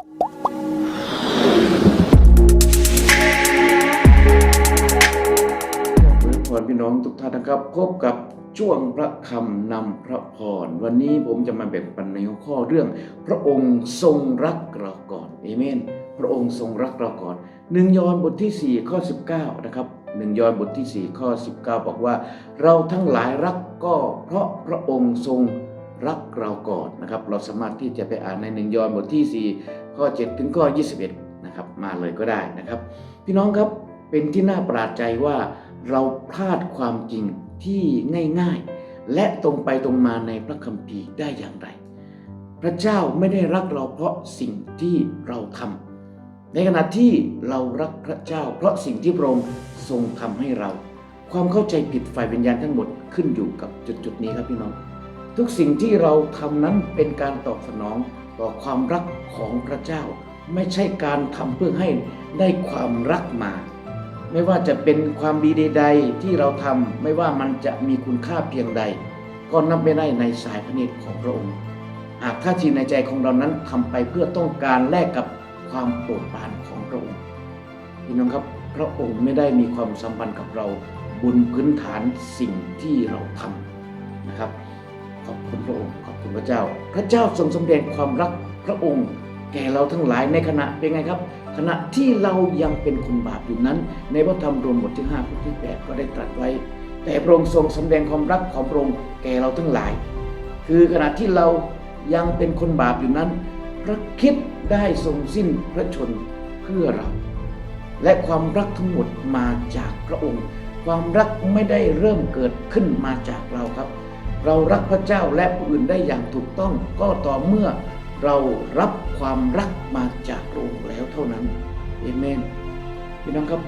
พรพี่น้องทุกท่านนะครับพบกับช่วงพระคำนำพระพร วันนี้ผมจะมาแบ่งปันในหัวข้อเรื่อง พระองค์ทรงรักเราก่อนเอเมน พระองค์ทรงรักเราก่อนหนึ่งยอห์นบทที่ 4 ข้อ 19 นะครับหนึ่งยอห์นบทที่ 4 ข้อ 19 บอกว่า เราทั้งหลายรักก็เพราะพระองค์ทรงรั รักเราก่อนนะครับ เราสามารถที่จะไปอ่านในหนึ่งยอห์นบทที่ 4 ข้อ 7 ถึงข้อ 21 นะครับ มาเลยก็ได้นะครับ พี่น้องครับเป็นที่น่าประหลาดใจว่าเราพลาดความจริงที่ง่ายๆ และตรงไปตรงมาในพระคัมภีร์ได้อย่างไร พระเจ้าไม่ได้รักเราเพราะสิ่งที่เราทำในขณะที่เรารักพระเจ้า เพราะสิ่งที่พระองค์ทรงทำให้เรา ความเข้าใจผิดฝ่ายวิญญาณทั้งหมดขึ้นอยู่กับจุดๆนี้ครับพี่น้อง ทุกสิ่งที่เราทำนั้นเป็นการตอบสนองต่อความรักของพระเจ้า ไม่ใช่การทำเพื่อให้ได้ความรักมา ไม่ว่าจะเป็นความดีใดๆที่เราทำไม่ว่ามันจะมีคุณค่าเพียงใด ก็นับไม่ได้ในสายพระเนตรของพระองค์หากท่าทีในใจของเรานั้นทำไปเพื่อต้องการแลกกับความโปรดปรานของพระองค์พี่น้องครับพระองค์ไม่ได้มีความสัมพันธ์กับเราบนพื้นฐานสิ่งที่เราทำนะครับ ขอบคุณพระองค์ขอบคุณพระเจ้า พระเจ้าทรงสำแดงความรักพระองค์ แก่เราทั้งหลายในขณะเป็นไงครับ ขณะที่เรายังเป็นคนบาปอยู่นั้น ในพระธรรมรวมบทที่5ข้อที่ 8 ก็ได้ตรัสไว้ แต่พระองค์ทรงสำแดงความรักของพระองค์แก่เราทั้งหลาย คือขณะที่เรายังเป็นคนบาปอยู่นั้น พระคิดได้ทรงสิ้นพระชนเพื่อเรา และความรักทั้งหมดมาจากพระองค์ ความรักไม่ได้เริ่มเกิดขึ้นมาจากเราครับ เรารักพระเจ้าและผู้อื่นได้อย่างถูกต้องก็ต่อเมื่อเรารับความรักมาจากพระองค์แล้วเท่านั้นเอเมนพี่น้องครับ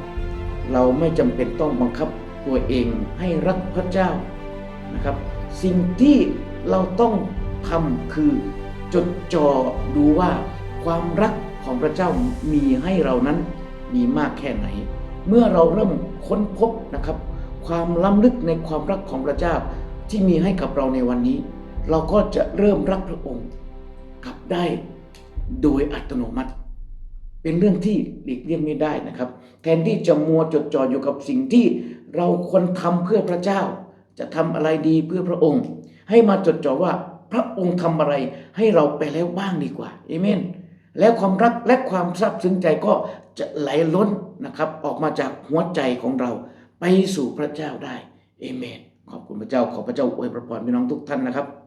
เราไม่จำเป็นต้องบังคับตัวเองให้รักพระเจ้านะครับ สิ่งที่เราต้องทำคือจดจ่อดูว่าความรักของพระเจ้ามีให้เรานั้นมีมากแค่ไหน เมื่อเราเริ่มค้นพบนะครับ ความล้ำลึกในความรักของพระเจ้า ที่มีให้กับเราในวันนี้ เราก็จะเริ่มรักพระองค์กลับได้โดยอัตโนมัติ เป็นเรื่องที่หลีกเลี่ยงไม่ได้นะครับ แทนที่จะมัวจดจ่ออยู่กับสิ่งที่เราควรทำเพื่อพระเจ้า จะทำอะไรดีเพื่อพระองค์ ให้มาจดจ่อว่าพระองค์ทำอะไรให้เราไปแล้วบ้างดีกว่าเอเมนแล้วความรักและความซาบซึ้งใจก็จะไหลล้นนะครับ ออกมาจากหัวใจของเราไปสู่พระเจ้าได้เอเมน ขอบคุณพระเจ้าขอพระเจ้าอวยพระพรพี่น้องทุกท่านนะครับ